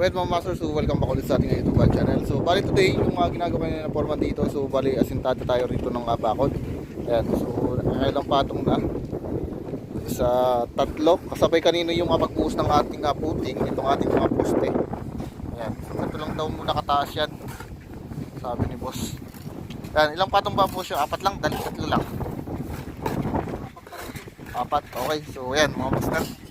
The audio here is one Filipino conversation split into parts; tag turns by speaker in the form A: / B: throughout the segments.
A: Well, mga master, so welcome back ulit sa ating YouTube channel. So, bali today, yung mga ginagawa nila na forma dito, so bali asintado tayo rito ng uh, bakod. Ayan, so nakailang patong na. Sa tatlo, kasabay kanino yung mga pagbuhos ng ating uh, puting, itong ating mga poste. Ayan, ito lang daw muna kataas yan. Sabi ni boss. Ayan, ilang patong ba po siya? Apat lang, dali tatlo lang. Apat, okay. So, ayan, mga master.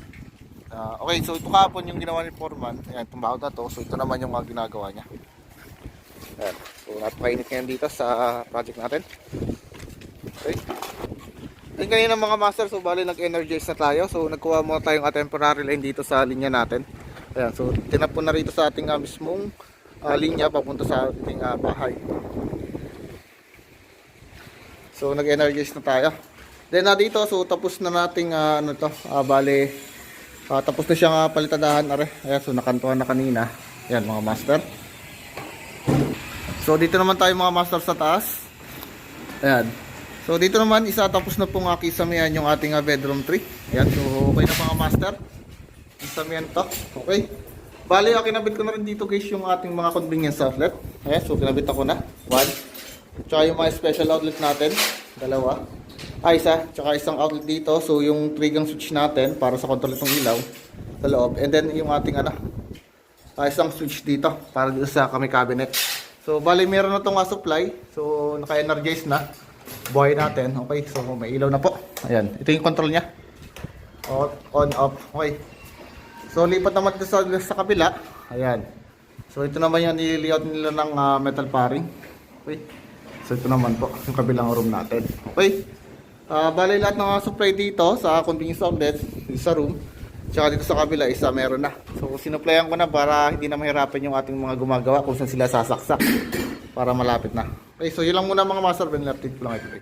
A: Ah, okay, so ito kahapon yung ginawa ni Foreman. Ayan, tumbakot na to. So ito naman yung mga ginagawa niya. Ayan. So napakainit ngayon dito sa project natin. Okay. Ayun kanina mga master, so bali nag-energize na tayo. So nagkuha muna tayong uh, temporary line dito sa linya natin. Ayan, so tinapon na rito sa ating uh, mismong uh, linya papunta sa ating uh, bahay. So nag-energize na tayo. Then na dito, so tapos na nating uh, ano to, uh, bali Ah, tapos na siyang uh, palitadahan are. Ayan, so nakantuhan na kanina. Ayan mga master. So dito naman tayo mga master sa taas. Ayan. So dito naman isa tapos na pong uh, kisamihan yung ating uh, bedroom tree. Ayan, so okay na mga master. Kisamihan to. Okay. Bali, uh, kinabit ko na rin dito guys yung ating mga convenience outlet. Ayan, so kinabit ako na. One. Tsaka yung mga special outlet natin. Dalawa ay isa, tsaka isang outlet dito. So yung trigang switch natin para sa control itong ilaw sa loob. And then yung ating ano, ah, isang switch dito para dito sa kami cabinet. So bali meron na itong uh, supply. So naka-energize na. Buhay natin. Okay, so may ilaw na po. Ayan, ito yung control niya. On, on off. Okay. So lipat naman dito sa, sa kabila. Ayan. So ito naman yung nililiot nila ng ah, metal paring. Okay. So ito naman po yung kabilang room natin. Okay. Ah, bali lahat ng supply dito sa convenience outlet, sa room, tsaka dito sa kabila isa meron na. So sinuplayan ko na para hindi na mahirapan yung ating mga gumagawa kung saan sila sasaksak para malapit na. Okay, so yun lang muna mga master, Ben update ko lang ito.